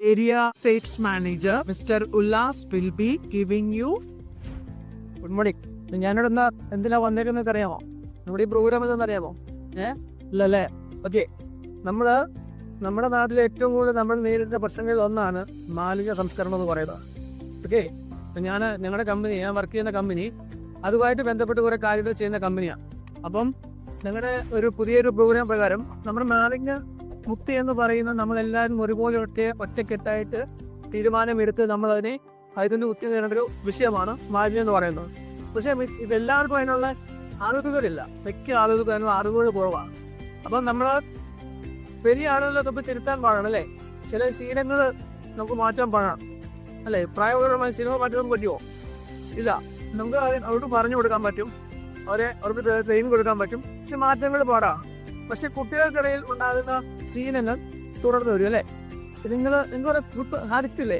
area sales manager, Mr. Ullas, will be giving you good morning ഞാനിവിടെ എന്നാ എന്തിനാ വന്നേക്കുന്നത് അറിയാമോ നമ്മുടെ ഈ പ്രോഗ്രാം എന്താണെന്ന് അറിയാമോ? ഏ? ഇല്ലല്ലേ? ഓക്കെ നമ്മൾ നമ്മുടെ നാട്ടിലെ ഏറ്റവും കൂടുതൽ നമ്മൾ നേരിടുന്ന പ്രശ്നങ്ങളിൽ ഒന്നാണ് മാലിന്യ സംസ്കരണം എന്ന് പറയുന്നത്. ഓക്കെ ഞാൻ ഞങ്ങളുടെ കമ്പനി ഞാൻ വർക്ക് ചെയ്യുന്ന കമ്പനി അതുമായിട്ട് ബന്ധപ്പെട്ട് കുറേ കാര്യങ്ങൾ ചെയ്യുന്ന കമ്പനിയാണ് അപ്പം ഞങ്ങളുടെ ഒരു പുതിയൊരു പ്രോഗ്രാം പ്രകാരം നമ്മുടെ മാലിന്യ മുക്തി എന്ന് പറയുന്ന നമ്മളെല്ലാവരും ഒരുപോലെ ഒറ്റ ഒറ്റക്കെട്ടായിട്ട് തീരുമാനമെടുത്ത് നമ്മളതിനെ അതിന് മുക്തി നേടേണ്ട ഒരു വിഷയമാണ് മാലിന്യം എന്ന് പറയുന്നത്. പക്ഷേ ഇതെല്ലാവർക്കും അതിനുള്ള അറിവുകളില്ല മിക്ക ആളുകൾക്കും അതിനുള്ള അറിവുകൾ കുറവാണ്. അപ്പം നമ്മൾ വലിയ ആളുകളെ തൊപ്പി തിരുത്താൻ പാടണം അല്ലേ? ചില ശീലങ്ങൾ നമുക്ക് മാറ്റാൻ പാടണം അല്ലേ? പ്രായമുള്ള ശീലങ്ങൾ മാറ്റാൻ പറ്റുമോ? ഇല്ല. നമുക്ക് അവരോട് പറഞ്ഞു കൊടുക്കാൻ പറ്റും. അവരെ അവർക്ക് ട്രെയിനിങ് കൊടുക്കാൻ പറ്റും. പക്ഷെ മാറ്റങ്ങൾ പാടാം പക്ഷെ കുട്ടികൾക്കിടയിൽ ഉണ്ടാകുന്ന ശീലങ്ങൾ തുടർന്ന് വരും അല്ലേ? നിങ്ങൾ നിങ്ങൾ ഗ്രൂപ്പ് ഹരിച്ചില്ലേ?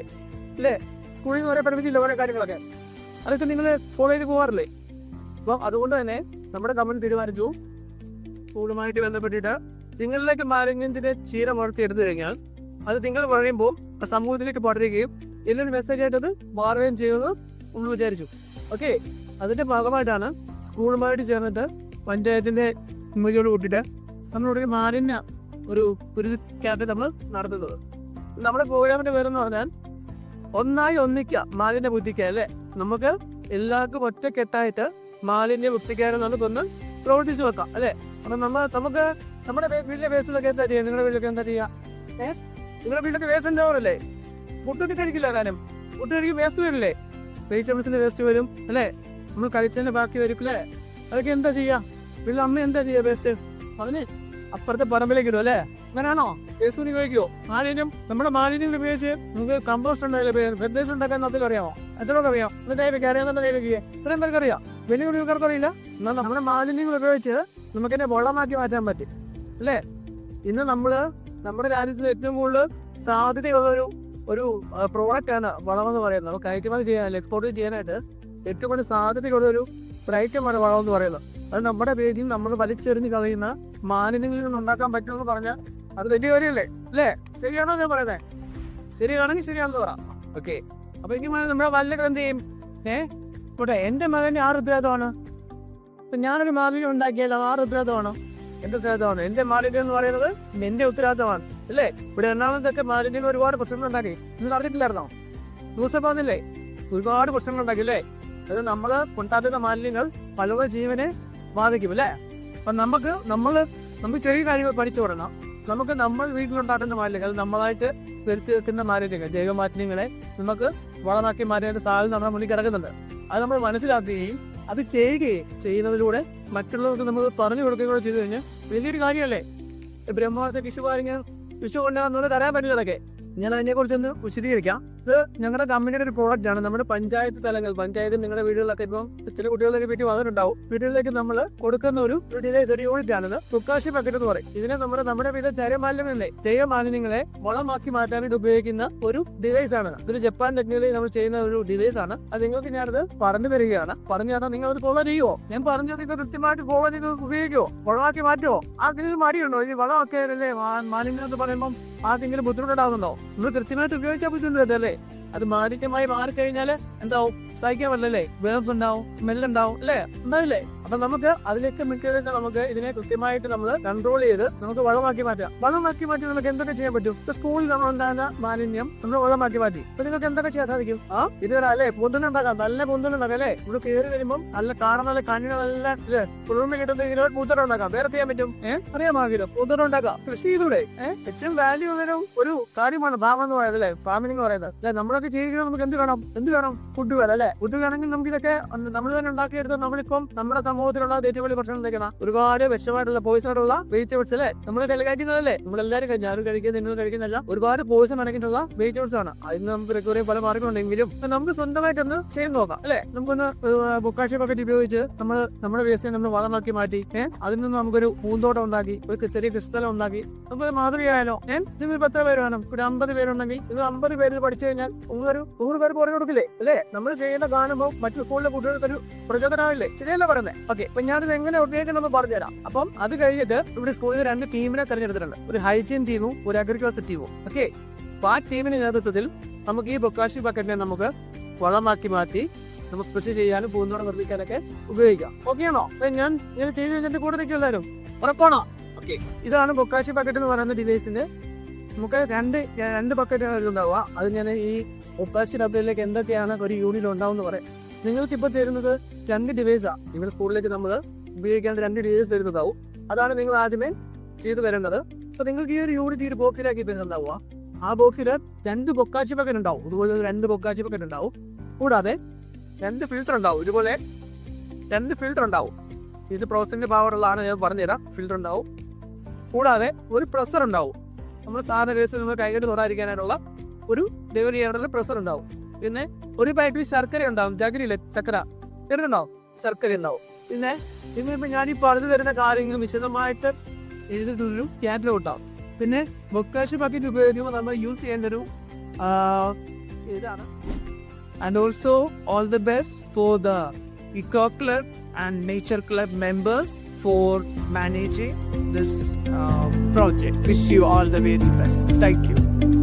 അല്ലേ? സ്കൂളിൽ നിന്ന് വരെ പഠിപ്പിച്ചില്ല ഓരോ കാര്യങ്ങളൊക്കെ? അതൊക്കെ നിങ്ങൾ ഫോളോ ചെയ്ത് പോകാറില്ലേ അപ്പം അതുകൊണ്ട് തന്നെ നമ്മുടെ ഗവൺമെന്റ് തീരുമാനിച്ചു സ്കൂളുമായിട്ട് ബന്ധപ്പെട്ടിട്ട് നിങ്ങളിലേക്ക് മാലിന്യത്തിന്റെ ചീര വളർത്തി എടുത്തു കഴിഞ്ഞാൽ അത് നിങ്ങൾ പറയുമ്പോൾ സമൂഹത്തിലേക്ക് പടരുകയും എന്നൊരു മെസ്സേജ് ആയിട്ട് അത് മാറുകയും ചെയ്യുമെന്ന് നമ്മൾ വിചാരിച്ചു. ഓക്കെ അതിന്റെ ഭാഗമായിട്ടാണ് സ്കൂളുമായിട്ട് ചേർന്നിട്ട് പഞ്ചായത്തിന്റെ ഉമ്മയോട് കൂട്ടിയിട്ട് നമ്മളിവിടെ ഒരു മാലിന്യ ഒരു ഒരു നമ്മൾ നടത്തുന്നത്. നമ്മുടെ പ്രോഗ്രാമിന്റെ പേരെന്ന് പറഞ്ഞാൽ ഒന്നായി ഒന്നിക്കുക മാലിന്യ ബുദ്ധിക്ക അല്ലേ? നമുക്ക് എല്ലാവർക്കും ഒറ്റക്കെട്ടായിട്ട് മാലിന്യ ബുദ്ധിക്കാരെ നമുക്കൊന്ന് പ്രവർത്തിച്ചു വെക്കാം അല്ലേ? അപ്പൊ നമ്മൾ നമുക്ക് നമ്മുടെ വീട്ടിലെ വേസ്റ്റിലൊക്കെ എന്താ ചെയ്യുക? നിങ്ങളുടെ വീട്ടിലൊക്കെ എന്താ ചെയ്യുക? ഏഹ് നിങ്ങളുടെ വീട്ടിലൊക്കെ വേസ്റ്റ് ഉണ്ടാവാറല്ലേ? ഫുഡൊക്കെ കഴിക്കില്ല കാര്യം ഫുഡ് കഴിക്കും വേസ്റ്റ് വരില്ലേ? വെജിറ്റബിൾസിന്റെ വേസ്റ്റ് വരും അല്ലേ? നമ്മൾ കഴിച്ചതിന്റെ ബാക്കി വരും അല്ലേ? അതൊക്കെ എന്താ ചെയ്യാ വീട്ടിൽ അമ്മ എന്താ ചെയ്യാ വേസ്റ്റ് അതിന് അപ്പുറത്തെ പറമ്പിലേക്ക് ഇടും അല്ലേ? അങ്ങനെയാണോ? വേസ്റ്റ് കഴിക്കോ മാലിന്യം നമ്മുടെ മാലിന്യം ഉപയോഗിച്ച് നമുക്ക് കമ്പോസ്റ്റ് ഉണ്ടായാലും ഫെർട്ടിലൈസർ ഉണ്ടാക്കാൻ അതിൽ അറിയാമോ? എത്രയൊക്കെ അറിയാം? എന്നിട്ട് അറിയാം അറിയാവുന്ന കയ്യിലേക്ക് ഇത്രയും പേർക്ക് അറിയാം. വലിയ കുടികൾക്കാർക്ക് അറിയില്ല. എന്നാൽ നമ്മുടെ മാലിന്യങ്ങൾ ഉപയോഗിച്ച് നമുക്ക് എന്നെ വെള്ളമാക്കി മാറ്റാൻ പറ്റും അല്ലേ? ഇന്ന് നമ്മൾ നമ്മുടെ രാജ്യത്തിൽ ഏറ്റവും കൂടുതൽ സാധ്യതയുള്ള ഒരു ഒരു പ്രോഡക്റ്റ് ആണ് വളം എന്ന് പറയുന്നത്. നമുക്ക് കയറ്റുമതി ചെയ്യാൻ എക്സ്പോർട്ട് ചെയ്യാനായിട്ട് ഏറ്റവും കൂടുതൽ സാധ്യതയുള്ള ഒരു ഐറ്റമാണ് വളം എന്ന് പറയുന്നത്. അത് നമ്മുടെ പേരിൽ നമ്മൾ വലിച്ചെറിഞ്ഞ് കളയുന്ന മാലിന്യങ്ങളിൽ നിന്ന് ഉണ്ടാക്കാൻ പറ്റുമെന്ന് പറഞ്ഞാൽ അത് വലിയ കാര്യമല്ലേ? അല്ലേ? ശരിയാണോ ഞാൻ പറയുന്നത് ശരിയാണെങ്കിൽ ശരിയാണെന്ന് പറ. ഓക്കെ. അപ്പൊ എനിക്ക് നമ്മുടെ വല്ലകൾ എന്ത് ചെയ്യും? ഏ? കൂട്ടെ എന്റെ മകന് ആറ് ഉത്തരവാദിത്തമാണ്. ഇപ്പൊ ഞാനൊരു മാലിന്യം ഉണ്ടാക്കിയാൽ അത് ആറ് എന്റെ ഉത്തരവാദിത്തമാണ്. എന്റെ മാലിന്യം എന്ന് പറയുന്നത് എന്റെ ഉത്തരവാദിത്തമാണ്. അല്ലേ? ഇവിടെ എറണാകുളത്തൊക്കെ മാലിന്യങ്ങൾ ഒരുപാട് പ്രശ്നങ്ങൾ ഉണ്ടാക്കി. നിങ്ങൾ അറിഞ്ഞിട്ടില്ലായിരുന്നോ? ന്യൂസ് പറഞ്ഞില്ലേ ഒരുപാട് പ്രശ്നങ്ങൾ ഉണ്ടാക്കി അല്ലേ? അത് നമ്മൾ ഉണ്ടാക്കുന്ന മാലിന്യങ്ങൾ പലരുടെ ജീവനെ ബാധിക്കും അല്ലേ? അപ്പൊ നമുക്ക് നമ്മൾ നമുക്ക് ചെറിയ കാര്യങ്ങൾ പഠിച്ചു തുടങ്ങാം. നമുക്ക് നമ്മൾ വീട്ടിലുണ്ടാക്കുന്ന മാലിന്യങ്ങൾ നമ്മളായിട്ട് വരുത്തി വെക്കുന്ന മാലിന്യങ്ങൾ ജൈവ മാലിന്യങ്ങളെ നമുക്ക് വളമാക്കി മാറ്റേണ്ട സാധ്യത നമ്മുടെ മുന്നിൽ കിടക്കുന്നുണ്ട്. അത് നമ്മൾ മനസ്സിലാക്കുകയും അത് ചെയ്യുകയും ചെയ്യുന്നതിലൂടെ മറ്റുള്ളവർക്ക് നമ്മൾ പറഞ്ഞു കൊടുക്കുകയും കൂടെ ചെയ്തു കഴിഞ്ഞാൽ വലിയൊരു കാര്യമല്ലേ? ബ്രഹ്മാവത്തെ വിഷു പറഞ്ഞ് വിഷു കൊണ്ടാന്നുള്ളത് തരാൻ പറ്റില്ല അതൊക്കെ. ഞാൻ അതിനെക്കുറിച്ചൊന്ന് വിശദീകരിക്കാം. ഇത് ഞങ്ങളുടെ കമ്പനിയുടെ ഒരു പ്രോഡക്റ്റ് ആണ്. നമ്മുടെ പഞ്ചായത്ത് തലങ്ങൾ പഞ്ചായത്ത് നിങ്ങളുടെ വീടുകളിലൊക്കെ ഇപ്പം ചില കുട്ടികളുടെ വീട്ടിൽ വന്നിട്ടുണ്ടാവും വീടുകളിലേക്ക് നമ്മൾ കൊടുക്കുന്ന ഒരു ഒരു യൂണിറ്റ് ആണിത് തുക്കാശി പാക്കറ്റ് എന്ന് പറയും. ഇതിനെ നമ്മുടെ നമ്മുടെ വീട് ചെറിയ മാലിന്യങ്ങളെ ജൈവ മാലിന്യങ്ങളെ വളമാക്കി മാറ്റാനായിട്ട് ഉപയോഗിക്കുന്ന ഒരു ഡിവൈസ് ആണ്. ഇതൊരു ജപ്പാൻ ടെക്നോളജി നമ്മൾ ചെയ്യുന്ന ഒരു ഡിവൈസ് ആണ്. അത് നിങ്ങൾക്ക് ഞാനത് പറഞ്ഞു തരികയാണ്. പറഞ്ഞു തന്നാൽ നിങ്ങൾ അത് ഫോളോ ചെയ്യുമോ ഞാൻ പറഞ്ഞു ഇത് കൃത്യമായിട്ട് ഫോളോ ചെയ്ത് ഉപയോഗിക്കുമോ വളമാക്കി മാറ്റുമോ ആർക്കെങ്കിലും മടിയുണ്ടോ? ഇനി വളമൊക്കെ മാലിന്യം എന്ന് പറയുമ്പോൾ ആർക്കെങ്കിലും ബുദ്ധിമുട്ടുണ്ടാകുന്നുണ്ടോ നമ്മൾ കൃത്യമായിട്ട് ഉപയോഗിച്ചാൽ ബുദ്ധിമുട്ടല്ലേ അത് മാലിന്യമായി മാറിക്കഴിഞ്ഞാൽ എന്താവും? സഹിക്കാൻ പറ്റില്ലേ വേർസ് ഉണ്ടാവും സ്മെല്ലുണ്ടാവും അല്ലേ? ഉണ്ടാവില്ലേ അപ്പൊ നമുക്ക് അതിലേക്ക് മിക്കതിൽ നമുക്ക് ഇതിനെ കൃത്യമായിട്ട് നമ്മൾ കൺട്രോൾ ചെയ്ത് നമുക്ക് വളമാക്കി മാറ്റാം. വളമാക്കി മാറ്റി നമുക്ക് എന്തൊക്കെ ചെയ്യാൻ പറ്റും? ഇപ്പൊ സ്കൂളിൽ നമ്മൾ ഉണ്ടാകുന്ന മാലിന്യം നമ്മൾ വളമാക്കി മാറ്റി. അപ്പൊ നിങ്ങൾക്ക് എന്തൊക്കെ ചെയ്യാൻ സാധിക്കും? ആ? ഇത് അല്ലേ? പൊന്തുണ്ടാക്കാം നല്ല പൊന്തുണ്ടാക്കാം അല്ലേ? ഇവിടെ കയറി വരുമ്പോൾ നല്ല കാറ നല്ല കണ്ണിന് നല്ല കുളിർമ കിട്ടുന്ന ഇതിനോട് പൂത്തടം ഉണ്ടാക്കാം. വേറെ ചെയ്യാൻ പറ്റും? ഏഹ് അറിയാമാകില്ല. പൂത്തടം ഉണ്ടാക്കാം. കൃഷി ചെയ്തൂടെ? ഏഹ് ഏറ്റവും വാല്യൂ ഉള്ളൊരു ഒരു കാര്യമാണ് ഫാം എന്ന് പറയുന്നത് അല്ലേ? ഫാമിംഗ് എന്ന് പറയുന്നത്. അല്ലെ? നമ്മളൊക്കെ ചെയ്യുന്നത് നമുക്ക് എന്ത് വേണം? എന്ത് വേണം? ഫുഡ് വേണം അല്ലെ? ഫുഡ് വേണമെങ്കിൽ നമുക്ക് ഇതൊക്കെ നമ്മൾ തന്നെ ഉണ്ടാക്കിയെടുത്ത് നമ്മളിപ്പം നമ്മുടെ സമൂഹത്തിലുള്ള ഏറ്റവും വലിയ പ്രശ്നം എന്തൊക്കെയാണ്? ഒരുപാട് വിഷമായിട്ടുള്ള പോയിസൺ ആയിട്ടുള്ള വെജിറ്റബിൾസ് അല്ലേ നമ്മൾ കഴിക്കുന്നതല്ലേ? നമ്മളെല്ലാവരും ഞാനും കഴിക്കുന്നത് നിങ്ങൾ കഴിക്കുന്നില്ല ഒരുപാട് പോയിസൺ അടങ്ങിയിട്ടുള്ള വെജിറ്റബിൾസ് ആണ്. അതിന് നമുക്ക് റിക്കവറി പല മാർഗങ്ങളുണ്ടെങ്കിലും നമുക്ക് സ്വന്തമായിട്ടൊന്ന് ചെയ്ത് നോക്കാം അല്ലെ? നമുക്കൊന്ന് ബുക്കാഷി ബക്കറ്റ് ഉപയോഗിച്ച് നമ്മൾ നമ്മുടെ വേസ്റ്റ് നമ്മൾ വളമാക്കി മാറ്റി ഏഹ് അതിൽ നിന്ന് നമുക്കൊരു പൂന്തോട്ടം ഉണ്ടാക്കി ഒരു ചെറിയ കൃഷിസ്ഥലം ഉണ്ടാക്കി. നമുക്ക് മാതൃകയായാലോ ഏഹ് ഇതിന് പത്ത് പേര് വേണം ഒരു അമ്പത് പേരുണ്ടെങ്കിൽ ഇത് അമ്പത് പേര് പഠിച്ചു കഴിഞ്ഞാൽ ഒരു നൂറ് പേർ പറഞ്ഞു കൊടുക്കില്ലേ അല്ലേ? നമ്മൾ ചെയ്യുന്ന കാണുമ്പോൾ മറ്റു സ്കൂളിലെ കുട്ടികൾക്ക് ഒരു പ്രചോദനമില്ലേ ശരിയല്ലേ പറയുന്നത് ഓക്കെ അപ്പൊ ഞാനിത് എങ്ങനെ ഉപയോഗിക്കണമെന്ന് പറഞ്ഞുതരാം. അപ്പം അത് കഴിഞ്ഞിട്ട് ഇവിടെ സ്കൂളിൽ രണ്ട് ടീമിനെ തെരഞ്ഞെടുത്തിട്ടുണ്ട്. ഒരു ഹൈജീൻ ടീമും ഒരു അഗ്രികൾച്ചർ ടീമും ഓക്കെ അപ്പൊ ആ ടീമിന്റെ നേതൃത്വത്തിൽ നമുക്ക് ഈ ബൊക്കാഷി ബക്കറ്റിനെ നമുക്ക് വളമാക്കി മാറ്റി നമുക്ക് കൃഷി ചെയ്യാനും പൂന്തോട നിർമ്മിക്കാനൊക്കെ ഉപയോഗിക്കാം. ഓക്കെ ആണോ? അപ്പൊ ഞാൻ ഇങ്ങനെ ചെയ്ത് വെച്ചിട്ട് കൂടെ നിൽക്കും എല്ലാവരും. ഉറപ്പാണോ? ഓക്കെ ഇതാണ് ബൊക്കാശി ബക്കറ്റ് എന്ന് പറയുന്ന ഡിവൈസിന്റെ നമുക്ക് രണ്ട് രണ്ട് ബക്കറ്റാണ് ഉണ്ടാവുക അത് ഞാൻ ഈ ബൊക്കാഷി ഡബ്ബയിലേക്ക് എന്തൊക്കെയാണ് ഒരു യൂണിറ്റ് ഉണ്ടാവും പറയാം. നിങ്ങൾക്ക് ഇപ്പോൾ തരുന്നത് രണ്ട് ഡിവൈസാണ് നിങ്ങളുടെ സ്കൂളിലേക്ക് നമ്മൾ ഉപയോഗിക്കാൻ രണ്ട് ഡിവൈസ് തരുന്നതാവും. അതാണ് നിങ്ങൾ ആദ്യമേ ചെയ്തു വരേണ്ടത്. അപ്പോൾ നിങ്ങൾക്ക് ഈ ഒരു യൂണിറ്റ് ഈ ഒരു ബോക്സിലാക്കി തരുന്നുണ്ടാവുക ആ ബോക്സിൽ രണ്ട് ബൊക്കാച്ചി പക്കറ്റ് ഉണ്ടാവും. അതുപോലെ രണ്ട് ബൊക്കാച്ചി പക്കറ്റ് ഉണ്ടാവും. കൂടാതെ രണ്ട് ഫിൽറ്റർ ഉണ്ടാവും. ഇതുപോലെ രണ്ട് ഫിൽറ്റർ ഉണ്ടാവും. ഇത് പ്രോസസിന്റെ പവറുള്ളതാണ് ഞാൻ പറഞ്ഞുതരാം. ഫിൽറ്റർ ഉണ്ടാവും. കൂടാതെ ഒരു പ്രസർ ഉണ്ടാവും. നമ്മൾ സാധാരണ കേസിൽ നമ്മൾ കൈകട്ട് തൊടാതിരിക്കാനായിട്ടുള്ള ഒരു ഡെലിവറി ചെയ്യാനുള്ള പ്രഷർ ഉണ്ടാവും. പിന്നെ ഒരു പാക്കറ്റ് ശർക്കര ഉണ്ടാവും. ജഗരിയിലെ ശർക്കര. വരുന്നുണ്ടാവും. ശർക്കര ഉണ്ടാവും. പിന്നെ ഇന്നിപ്പോൾ ഞാൻ ഈ പറഞ്ഞു തരുന്ന കാര്യങ്ങൾ വിശദമായിട്ട് എഴുതിയിട്ടുള്ളൊരു ക്യാറ്റലോഗ് ഉണ്ടാവും പിന്നെ ബൊക്കാഷ് പാക്കറ്റ് ഉപയോഗിക്കുമ്പോൾ നമ്മൾ യൂസ് ചെയ്യേണ്ട ഒരു ഇതാണ്. And also all the best for the eco club and nature club members for managing this uh, project. Wish you all the very best. Thank you.